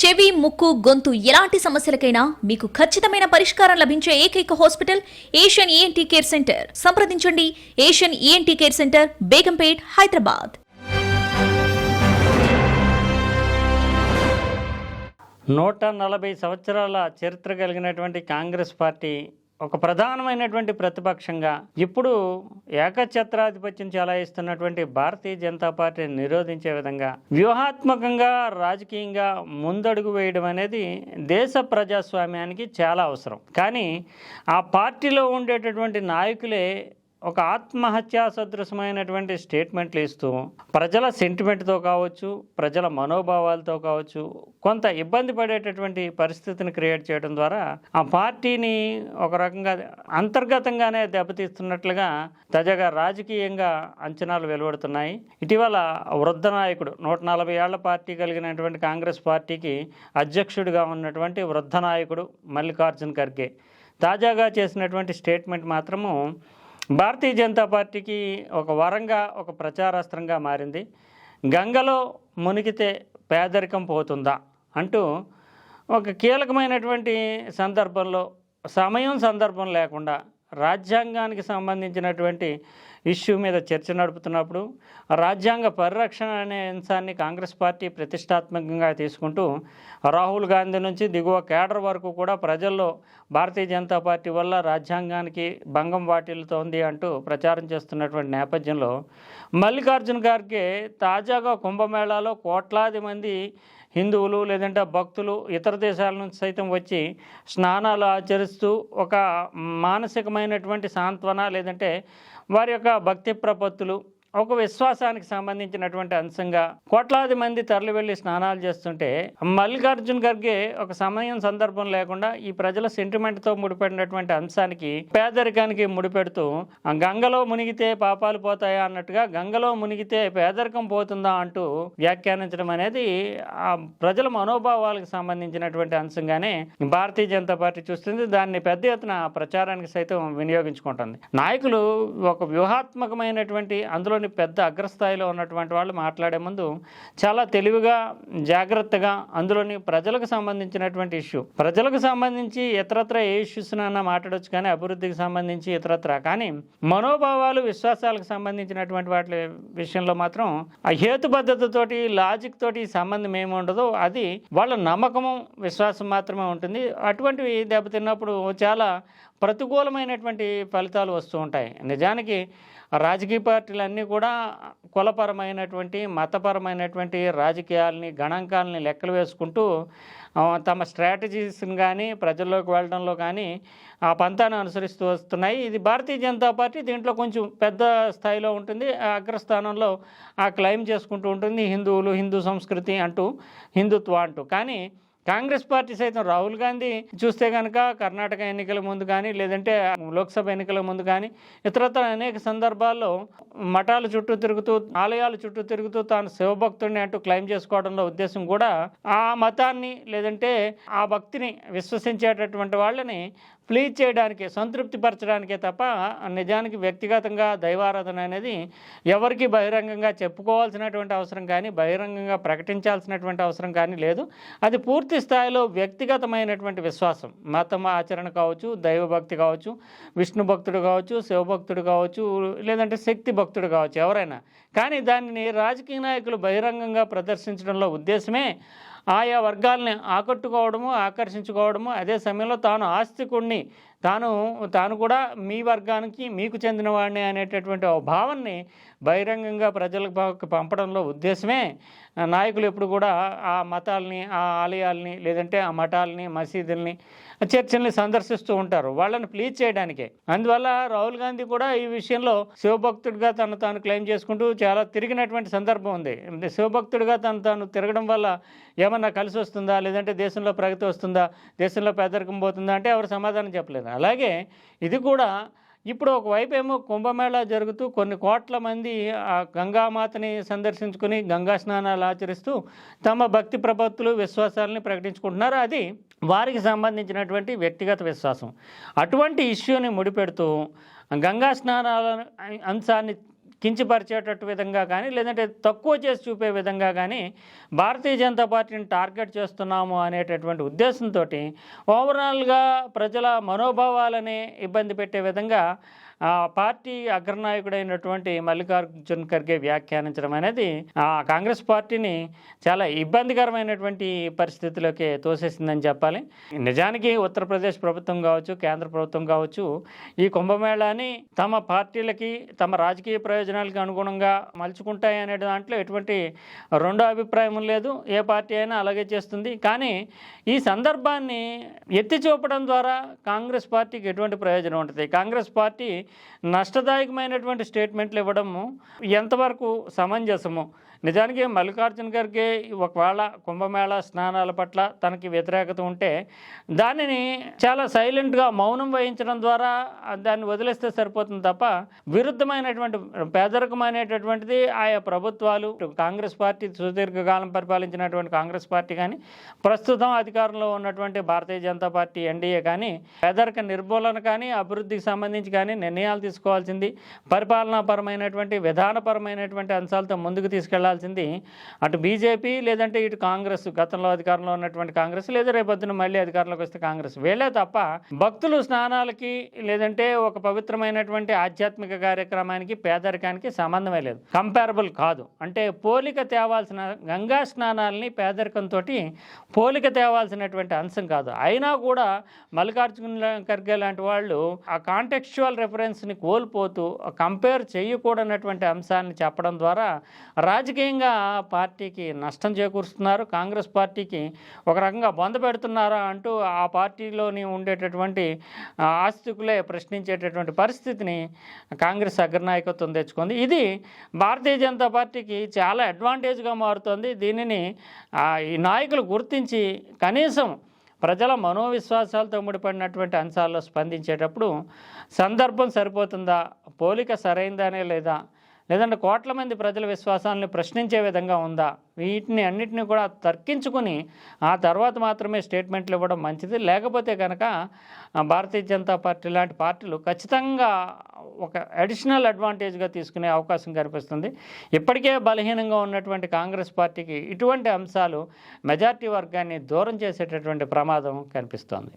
చెవి ముక్కు గొంతు ఎలాంటి సమస్యలకైనా మీకు ఖచ్చితమైన పరిష్కారం లభించే ఏకైక hospital Asian ENT care centre. సంప్రదించండి. Asian ENT care centre Begumpet Hyderabad. నూట నలభై సంవత్సరాల చరిత్ర కలిగినటువంటి కాంగ్రెస్ పార్టీ ఒక ప్రధానమైనటువంటి ప్రతిపక్షంగా ఇప్పుడు ఏకఛత్రాధిపత్యం చెలాయిస్తున్నటువంటి భారతీయ జనతా పార్టీని నిరోధించే విధంగా వ్యూహాత్మకంగా రాజకీయంగా ముందడుగు వేయడం అనేది దేశ ప్రజాస్వామ్యానికి చాలా అవసరం. కానీ ఆ పార్టీలో ఉండేటటువంటి నాయకులే ఒక ఆత్మహత్యా సదృశమైనటువంటి స్టేట్మెంట్లు ఇస్తూ ప్రజల సెంటిమెంట్తో కావచ్చు ప్రజల మనోభావాలతో కావచ్చు కొంత ఇబ్బంది పడేటటువంటి పరిస్థితిని క్రియేట్ చేయడం ద్వారా ఆ పార్టీని ఒక రకంగా అంతర్గతంగానే దెబ్బతీస్తున్నట్లుగా తాజాగా రాజకీయంగా అంచనాలు వెలువడుతున్నాయి. ఇటీవల వృద్ధ నాయకుడు నూట నలభై ఏళ్ళ పార్టీ కలిగినటువంటి కాంగ్రెస్ పార్టీకి అధ్యక్షుడిగా ఉన్నటువంటి వృద్ధ నాయకుడు మల్లికార్జున్ ఖర్గే. తాజాగా చేసినటువంటి స్టేట్మెంట్ మాత్రము భారతీయ జనతా పార్టీకి ఒక వరంగా ఒక ప్రచారాస్త్రంగా మారింది. గంగలో మునిగితే పేదరికం పోతుందా అంటూ ఒక కీలకమైనటువంటి సందర్భంలో సమయం సందర్భం లేకుండా రాజ్యాంగానికి సంబంధించినటువంటి ఇష్యూ మీద చర్చ నడుపుతున్నప్పుడు రాజ్యాంగ పరిరక్షణ అనే అంశాన్ని కాంగ్రెస్ పార్టీ ప్రతిష్టాత్మకంగా తీసుకుంటూ రాహుల్ గాంధీ నుంచి దిగువ కేడర్ వరకు కూడా ప్రజల్లో భారతీయ జనతా పార్టీ వల్ల రాజ్యాంగానికి భంగం వాటిల్లుతోంది అంటూ ప్రచారం చేస్తున్నటువంటి నేపథ్యంలో మల్లికార్జున్ ఖార్గే తాజాగా కుంభమేళాలో కోట్లాది మంది హిందువులు లేదంటే భక్తులు ఇతర దేశాల నుంచి సైతం వచ్చి స్నానాలు ఆచరిస్తూ ఒక మానసికమైనటువంటి సాంత్వన లేదంటే వారి యొక్క భక్తి ప్రపత్తులు ఒక విశ్వాసానికి సంబంధించినటువంటి అంశంగా కోట్లాది మంది తరలి వెళ్ళి స్నానాలు చేస్తుంటే మల్లికార్జున్ ఖర్గే ఒక సమయం సందర్భం లేకుండా ఈ ప్రజల సెంటిమెంట్తో ముడిపడినటువంటి అంశానికి పేదరికానికి ముడిపెడుతూ ఆ గంగలో మునిగితే పాపాలు పోతాయా? అన్నట్టుగా గంగలో మునిగితే పేదరికం పోతుందా అంటూ వ్యాఖ్యానించడం అనేది ఆ ప్రజల మనోభావాలకు సంబంధించినటువంటి అంశంగానే భారతీయ జనతా పార్టీ చూస్తుంది. దాన్ని పెద్ద ఎత్తున ప్రచారానికి సైతం వినియోగించుకుంటుంది. నాయకులు ఒక వ్యూహాత్మకమైనటువంటి దేశంలోని పెద్ద అగ్రస్థాయిలో ఉన్నటువంటి వాళ్ళు మాట్లాడే ముందు చాలా తెలివిగా జాగ్రత్తగా అందులోని ప్రజలకు సంబంధించినటువంటి ఇష్యూ ప్రజలకు సంబంధించి ఇతరత్ర ఏ ఇష్యూస్నైనా మాట్లాడొచ్చు కానీ అభివృద్ధికి సంబంధించి ఇతరత్ర. కానీ మనోభావాలు విశ్వాసాలకు సంబంధించినటువంటి వాటి విషయంలో మాత్రం ఆ హేతుబద్ధతతోటి లాజిక్ తోటి సంబంధం ఏమి ఉండదు అది వాళ్ళ నమ్మకము విశ్వాసం మాత్రమే ఉంటుంది. అటువంటివి దెబ్బతిన్నప్పుడు చాలా ప్రతికూలమైనటువంటి ఫలితాలు వస్తూ ఉంటాయి. నిజానికి రాజకీయ పార్టీలన్నీ కూడా కులపరమైనటువంటి మతపరమైనటువంటి రాజకీయాలని గణాంకాలని లెక్కలు వేసుకుంటూ తమ స్ట్రాటజీస్ని కానీ ప్రజల్లోకి వెళ్ళడంలో కానీ ఆ పంతాన్ని అనుసరిస్తూ వస్తున్నాయి. ఇది భారతీయ జనతా పార్టీ దీంట్లో కొంచెం పెద్ద స్థాయిలో ఉంటుంది. ఆ అగ్రస్థానంలో ఆ క్లెయిమ్ చేసుకుంటూ ఉంటుంది. హిందువులు హిందూ సంస్కృతి అంటూ హిందుత్వ అంటూ. కానీ కాంగ్రెస్ పార్టీ సైతం రాహుల్ గాంధీ చూస్తే కనుక కర్ణాటక ఎన్నికల ముందు కానీ లేదంటే లోక్సభ ఎన్నికల ముందు కానీ ఇతరత్ర అనేక సందర్భాల్లో మఠాల చుట్టూ తిరుగుతూ ఆలయాల చుట్టూ తిరుగుతూ తాను శివభక్తుడిని అంటూ క్లెయిమ్ చేసుకోవడంలో ఉద్దేశం కూడా ఆ మతాన్ని లేదంటే ఆ భక్తిని విశ్వసించేటటువంటి వాళ్ళని ప్లీజ్ చేయడానికి సంతృప్తిపరచడానికే తప్ప నిజానికి వ్యక్తిగతంగా దైవారాధన అనేది ఎవరికి బహిరంగంగా చెప్పుకోవాల్సినటువంటి అవసరం కానీ బహిరంగంగా ప్రకటించాల్సినటువంటి అవసరం కానీ లేదు. అది పూర్తి స్థాయిలో వ్యక్తిగతమైనటువంటి విశ్వాసం. మతం ఆచరణ కావచ్చు దైవభక్తి కావచ్చు విష్ణు భక్తుడు కావచ్చు శివభక్తుడు కావచ్చు లేదంటే శక్తి భక్తుడు కావచ్చు ఎవరైనా. కానీ దానిని రాజకీయ నాయకులు బహిరంగంగా ప్రదర్శించడంలో ఉద్దేశమే ఆయా వర్గాల్ని ఆకట్టుకోవడము ఆకర్షించుకోవడము అదే సమయంలో తాను ఆస్తికుణ్ణి తాను తాను కూడా మీ వర్గానికి మీకు చెందినవాడిని అనేటటువంటి ఒక భావాన్ని బహిరంగంగా ప్రజలకు పంపడంలో ఉద్దేశమే. నాయకులు ఎప్పుడు కూడా ఆ మతాల్ని ఆ ఆలయాల్ని లేదంటే ఆ మఠాలని మసీదుల్ని చర్చల్ని సందర్శిస్తూ ఉంటారు వాళ్ళని ప్లీజ్ చేయడానికే. అందువల్ల రాహుల్ గాంధీ కూడా ఈ విషయంలో శివభక్తుడిగా తను తాను క్లెయిమ్ చేసుకుంటూ చాలా తిరిగినటువంటి సందర్భం ఉంది. శివభక్తుడిగా తను తాను తిరగడం వల్ల ఏమన్నా కలిసి వస్తుందా? లేదంటే దేశంలో ప్రగతి వస్తుందా? దేశంలో పేదరికం పోతుందా? అంటే ఎవరు సమాధానం చెప్పలేదు? అలాగే ఇది కూడా ఇప్పుడు ఒకవైపు ఏమో కుంభమేళా జరుగుతూ కొన్ని కోట్ల మంది ఆ గంగామాతని సందర్శించుకుని గంగా స్నానాలు ఆచరిస్తూ తమ భక్తి ప్రపత్తులు విశ్వాసాలని ప్రకటించుకుంటున్నారు. అది వారికి సంబంధించినటువంటి వ్యక్తిగత విశ్వాసం. అటువంటి ఇష్యూని ముడిపెడుతూ గంగా స్నానాల అంశాన్ని కించపరిచేటట్టు విధంగా కానీ లేదంటే తక్కువ చేసి చూపే విధంగా కానీ భారతీయ జనతా పార్టీని టార్గెట్ చేస్తున్నాము అనేటటువంటి ఉద్దేశంతో ఓవరాల్గా ప్రజల మనోభావాలని ఇబ్బంది పెట్టే విధంగా ఆ పార్టీ అగ్రనాయకుడైనటువంటి మల్లికార్జున్ ఖర్గే వ్యాఖ్యానించడం అనేది ఆ కాంగ్రెస్ పార్టీని చాలా ఇబ్బందికరమైనటువంటి పరిస్థితిలోకి తోసేసిందని చెప్పాలి. నిజానికి ఉత్తరప్రదేశ్ ప్రభుత్వం కావచ్చు కేంద్ర ప్రభుత్వం కావచ్చు ఈ కుంభమేళాని తమ పార్టీలకి తమ రాజకీయ ప్రయోజనాలకు అనుగుణంగా మలుచుకుంటాయి అనే దాంట్లో ఎటువంటి రెండో అభిప్రాయం లేదు. ఏ పార్టీ అయినా అలాగే చేస్తుంది. కానీ ఈ సందర్భాన్ని ఎత్తి చూపడం ద్వారా కాంగ్రెస్ పార్టీకి ఎటువంటి ప్రయోజనం ఉంటుంది కాంగ్రెస్ పార్టీ నష్టదాయకమైనటువంటి స్టేట్మెంట్లు ఇవ్వడము ఎంతవరకు సమంజసము? నిజానికి మల్లికార్జున గారికి ఒకవేళ కుంభమేళ స్నానాల పట్ల తనకి వ్యతిరేకత ఉంటే దానిని చాలా సైలెంట్గా మౌనం వహించడం ద్వారా దాన్ని వదిలేస్తే సరిపోతుంది తప్ప విరుద్ధమైనటువంటి పేదరికమైనటువంటిది ఆయా ప్రభుత్వాలు కాంగ్రెస్ పార్టీ సుదీర్ఘకాలం పరిపాలించినటువంటి కాంగ్రెస్ పార్టీ కానీ ప్రస్తుతం అధికారంలో ఉన్నటువంటి భారతీయ జనతా పార్టీ ఎన్డీఏ కానీ పేదరిక నిర్మూలన కానీ అభివృద్ధికి సంబంధించి కానీ నిర్ణయాలు తీసుకోవాల్సింది పరిపాలనాపరమైనటువంటి విధానపరమైనటువంటి అంశాలతో ముందుకు తీసుకెళ్ళాల్సింది అటు బీజేపీ లేదంటే ఇటు కాంగ్రెస్. గతంలో అధికారంలో ఉన్నటువంటి కాంగ్రెస్ లేదా రేపొద్దున మళ్ళీ అధికారంలోకి వస్తే కాంగ్రెస్. వేలే తప్ప భక్తులు స్నానాలకి లేదంటే ఒక పవిత్రమైనటువంటి ఆధ్యాత్మిక కార్యక్రమానికి పేదరికానికి సంబంధమే లేదు. కంపారబుల్ కాదు. అంటే పోలిక తేవాల్సిన గంగా స్నానాలని పేదరికంతో పోలిక తేవాల్సినటువంటి అంశం కాదు. అయినా కూడా మల్లికార్జున ఖర్గే లాంటి వాళ్ళు ఆ కాంటెక్చువల్ రెఫరెన్స్ని కోల్పోతూ కంపేర్ చేయకూడనటువంటి అంశాన్ని చెప్పడం ద్వారా రాజకీయ రాజకీయంగా పార్టీకి నష్టం చేకూరుస్తున్నారు. కాంగ్రెస్ పార్టీకి ఒక రకంగా బంద పెడుతున్నారా అంటూ ఆ పార్టీలోని ఉండేటటువంటి ఆస్తికులే ప్రశ్నించేటటువంటి పరిస్థితిని కాంగ్రెస్ అగ్రనాయకత్వం తెచ్చుకుంది. ఇది భారతీయ జనతా పార్టీకి చాలా అడ్వాంటేజ్గా మారుతుంది. దీనిని ఈ నాయకులు గుర్తించి కనీసం ప్రజల మనోవిశ్వాసాలతో ముడిపడినటువంటి అంశాల్లో స్పందించేటప్పుడు సందర్భం సరిపోతుందా? పోలిక సరైందానే లేదా? లేదంటే కోట్ల మంది ప్రజల విశ్వాసాలను ప్రశ్నించే విధంగా ఉందా? వీటిని అన్నిటిని కూడా తర్కించుకుని ఆ తర్వాత మాత్రమే స్టేట్మెంట్లు ఇవ్వడం మంచిది. లేకపోతే కనుక భారతీయ జనతా పార్టీ లాంటి పార్టీలు ఖచ్చితంగా ఒక అడిషనల్ అడ్వాంటేజ్గా తీసుకునే అవకాశం కనిపిస్తుంది ఇప్పటికే బలహీనంగా ఉన్నటువంటి కాంగ్రెస్ పార్టీకి ఇటువంటి అంశాలు మెజార్టీ వర్గాన్ని దూరం చేసేటటువంటి ప్రమాదం కనిపిస్తోంది.